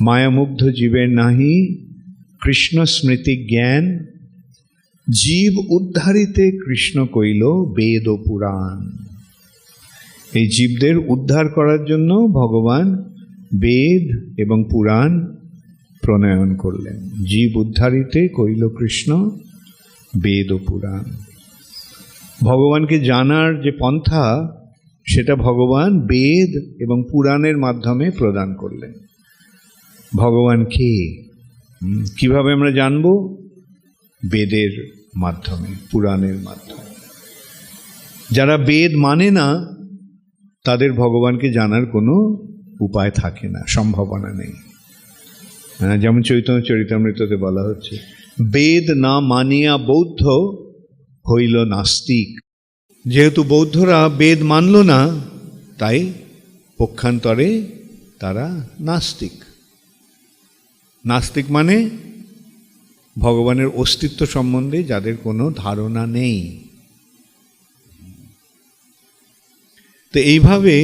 মায়ামুগ্ধ জীবের নাহি কৃষ্ণ স্মৃতি জ্ঞান, জীব উদ্ধারিতে কৃষ্ণ কইল বেদ ও পুরাণ। এই জীবদের উদ্ধার করার জন্য ভগবান বেদ এবং পুরাণ প্রণয়ন করলেন। জীব উদ্ধারিতে কইল কৃষ্ণ বেদ ও পুরাণ। ভগবানকে জানার যে পন্থা, সেটা ভগবান বেদ এবং পুরাণের মাধ্যমে প্রদান করলেন। ভগবান কে? কীভাবে আমরা জানব? বেদের মাধ্যমে পুরাণের মাধ্যমে। যারা বেদ মানে না তাদের ভগবানকে জানার কোনো উপায় থাকে না সম্ভাবনা নেই। হ্যাঁ, যেমন চৈতন্য চরিতামৃততে বলা হচ্ছে বেদ না মানিয়া বৌদ্ধ হইল নাস্তিক। যেহেতু বৌদ্ধরা বেদ মানল না তাই পক্ষান্তরে তারা নাস্তিক। নাস্তিক মানে ভগবানের অস্তিত্ব সম্বন্ধে যাদের কোনো ধারণা নেই। তো এইভাবে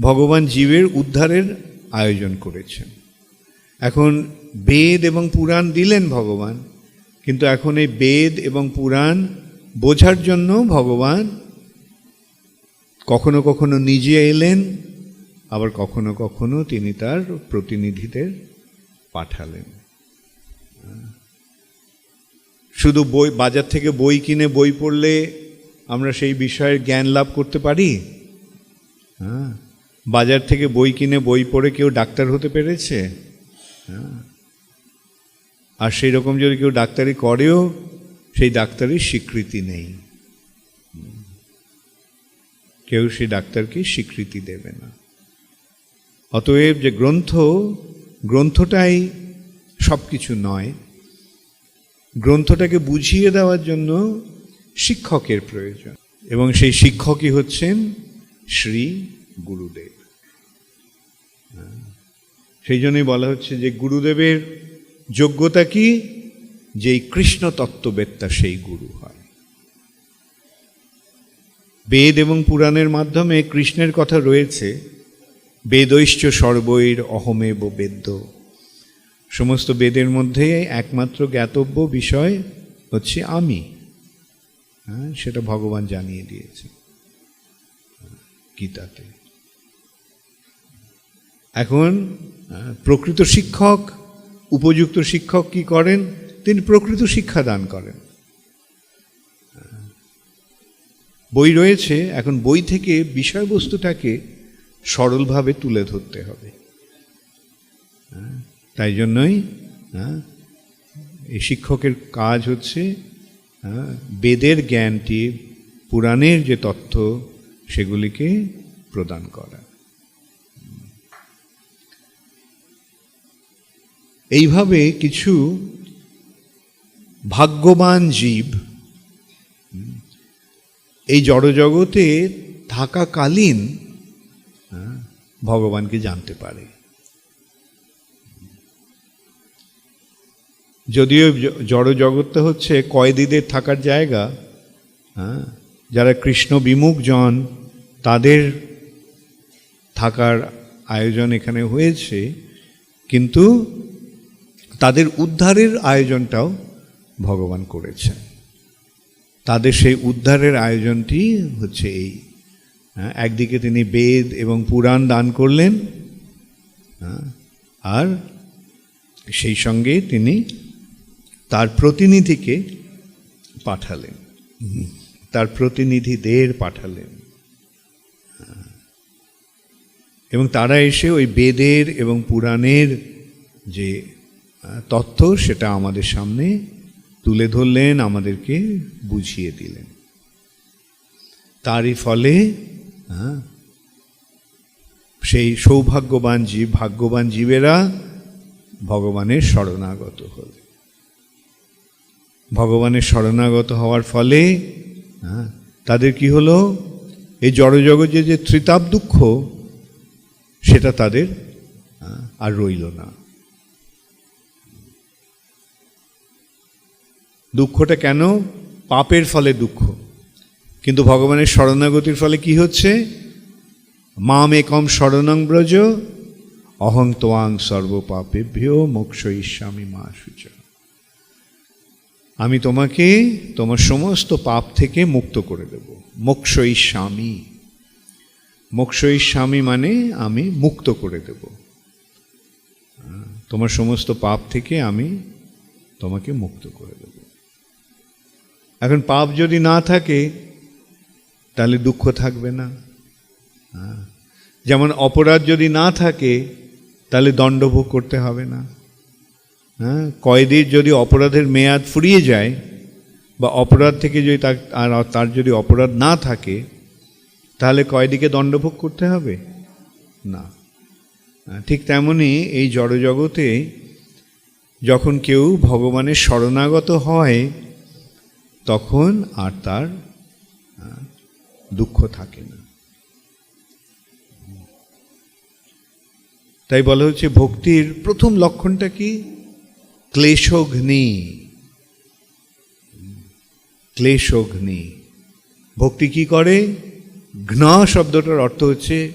ভগবান জীবের উদ্ধারের আয়োজন করেছেন। এখন বেদ এবং পুরাণ দিলেন ভগবান, কিন্তু এখন এই বেদ এবং পুরাণ বোঝার জন্য ভগবান কখনো কখনো নিজে এলেন, আবার কখনো কখনো তিনি তার প্রতিনিধিদের পাঠালেন। শুধু বই, বাজার থেকে বই কিনে বই পড়লে আমরা সেই বিষয়ের জ্ঞান লাভ করতে পারি? হ্যাঁ। বাজার থেকে বই কিনে বই পড়ে কেউ ডাক্তার হতে পেরেছে? হ্যাঁ। আর সেই রকম যদি কেউ ডাক্তারি করেও, সেই ডাক্তারির স্বীকৃতি নেই। কেউ সেই ডাক্তারকে স্বীকৃতি দেবে না। অতএব যে গ্রন্থ গ্রন্থটাই সব কিছু নয়। গ্রন্থটাকে বুঝিয়ে দেওয়ার জন্য শিক্ষকের প্রয়োজন এবং সেই শিক্ষকই হচ্ছেন শ্রী গুরুদেব। সেই জন্যই বলা হচ্ছে যে গুরুদেবের যোগ্যতা কি? যেই কৃষ্ণ তত্ত্ববেত্তা সেই গুরু হয়। বেদ এবং পুরাণের মাধ্যমে কৃষ্ণের কথা রয়েছে। বেদৈশ্চ সর্বৈর অহমেব বেদ্য। সমস্ত বেদের মধ্যে একমাত্র জ্ঞাতব্য বিষয় হচ্ছে আমি। হ্যাঁ সেটা ভগবান জানিয়ে দিয়েছে গীতাতে। এখন প্রকৃত শিক্ষক, উপযুক্ত শিক্ষক কি করেন? তিনি প্রকৃত শিক্ষা দান করেন। বই রয়েছে, এখন বই থেকে বিষয়বস্তুটাকে সরলভাবে তুলে ধরতে হবে। তাই জন্যই এই শিক্ষকের কাজ হচ্ছে বেদের জ্ঞানটি পুরাণের যে তথ্য সেগুলিকে প্রদান করা। এইভাবে কিছু ভাগ্যবান জীব, এই জড়জগতে থাকাকালীন ভগবানকে জানতে পারে। যদিও জ- জড়জগৎটা হচ্ছে কয়েদিদের থাকার জায়গা হ্যাঁ? যারা কৃষ্ণ বিমুখ জন, তাদের থাকার আয়োজন এখানে হয়েছে, কিন্তু তাদের উদ্ধারের আয়োজনটাও ভগবান করেছেন। তাদের সেই উদ্ধারের আয়োজনটি হচ্ছে এই। একদিকে তিনি বেদ এবং পুরাণ দান করলেন হ্যাঁ, আর সেই সঙ্গে তিনি তার প্রতিনিধিকে পাঠালেন তার প্রতিনিধিদের পাঠালেন এবং তারা এসে ওই বেদের এবং পুরাণের যে তথ্য সেটা আমাদের সামনে তুলে ধরলেন আমাদেরকে বুঝিয়ে দিলেন। তারই ফলে হ্যাঁ, সেই সৌভাগ্যবান জীব, ভাগ্যবান জীবেরা ভগবানের শরণাগত হল। ভগবানের শরণাগত হওয়ার ফলে তাদের কি হলো? এই জড়জগতে যে ত্রিতাপ দুঃখ, সেটা তাদের আর রইল না। দুঃখটা কেন? পাপের ফলে দুঃখ। কিন্তু ভগবানের শরণাগতির ফলে কি হচ্ছে? মাম একম শরণং ব্রজ, অহং তোয়াং সর্বপাপেভ্য মোক্ষ ইস্বামী মা সূচ। আমি তোমাকে তোমার সমস্ত পাপ থেকে মুক্ত করে দেব। মোক্ষ ইস্বামী মোক্ষ ইস্বামী মানে আমি মুক্ত করে দেব। তোমার সমস্ত পাপ থেকে আমি তোমাকে মুক্ত করে দেব। এখন পাপ যদি না থাকে তাহলে দুঃখ থাকবে না। হ্যাঁ। যেমন অপরাধ যদি না থাকে তাহলে দণ্ডভোগ করতে হবে না। হ্যাঁ। কয়েদির যদি অপরাধের মেয়াদ ফুরিয়ে যায় বা অপরাধ থেকে যদি আর তার যদি অপরাধ না থাকে তাহলে কয়েদিকে দণ্ডভোগ করতে হবে? না। হ্যাঁ, ঠিক তেমনি এই জড়জগতে যখন কেউ ভগবানের শরণাগত হয় তখন আর তার দুঃখ থাকে না তাই বলা হচ্ছে ভক্তির প্রথম লক্ষণটা কি? ক্লেশগ্নি ক্লেশগ্নি ভক্তি কি করে? ঘ্ন শব্দটার অর্থ হচ্ছে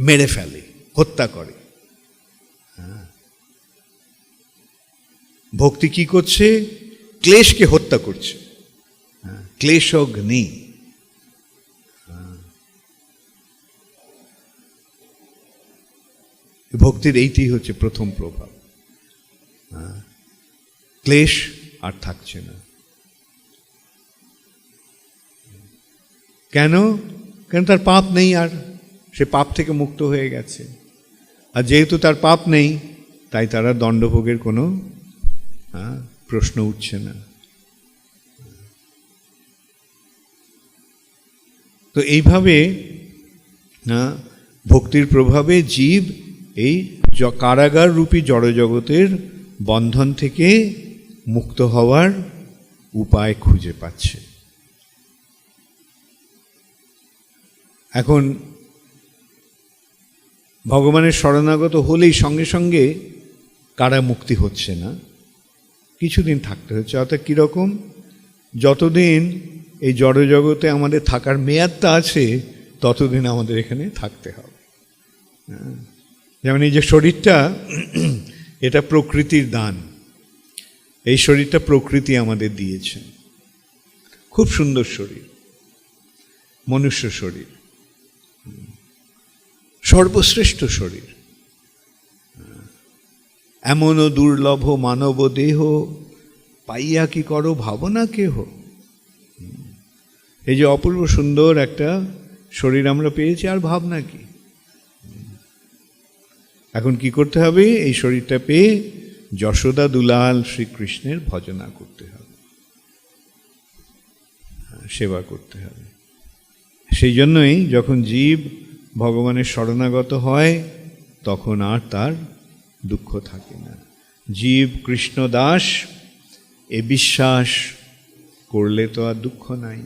মেরে ফেলে হত্যা করে। হ্যাঁ। ভক্তি কি করছে? ক্লেশকে হত্যা করছে। হ্যাঁ, ক্লেশগ্নি ভক্তির এইটি হচ্ছে প্রথম প্রভাব। হ্যাঁ। ক্লেশ আর থাকছে না। কেন? কেন তার পাপ নেই আর? সে পাপ থেকে মুক্ত হয়ে গেছে। আর যেহেতু তার পাপ নেই তাই তারা দণ্ডভোগের কোনো হ্যাঁ, প্রশ্ন উঠছে না। তো এইভাবে না ভক্তির প্রভাবে জীব এই কারাগার রূপী জড়জগতের বন্ধন থেকে মুক্ত হওয়ার উপায় খুঁজে পাচ্ছে। এখন ভগবানের শরণাগত হলেই সঙ্গে সঙ্গে কারা মুক্তি হচ্ছে না, কিছুদিন থাকতে হচ্ছে। অর্থাৎ কীরকম? যতদিন এই জড়জগতে আমাদের থাকার মেয়াদটা আছে, ততদিন আমাদের এখানে থাকতে হবে। হ্যাঁ। যেমন এই যে শরীরটা, এটা প্রকৃতির দান। এই শরীরটা প্রকৃতি আমাদের দিয়েছে। খুব সুন্দর শরীর। মনুষ্য শরীর। সর্বশ্রেষ্ঠ শরীর। এমনও দুর্লভ মানব দেহ পাইয়া কি করো ভাবনা কেহ? এই যে অপূর্ব সুন্দর একটা শরীর আমরা পেয়েছি, আর ভাবনা কি? এখন কি করতে হবে? এই শরীরটা পেয়ে যশোদা দুলাল শ্রীকৃষ্ণের ভজনা করতে হবে। সেবা করতে হবে। সেই জন্যই যখন জীব ভগবানের শরণাগত হয়, তখন আর তার দুঃখ থাকে না। জীব কৃষ্ণ দাস, এ বিশ্বাস করলে তো আর দুঃখ নাই।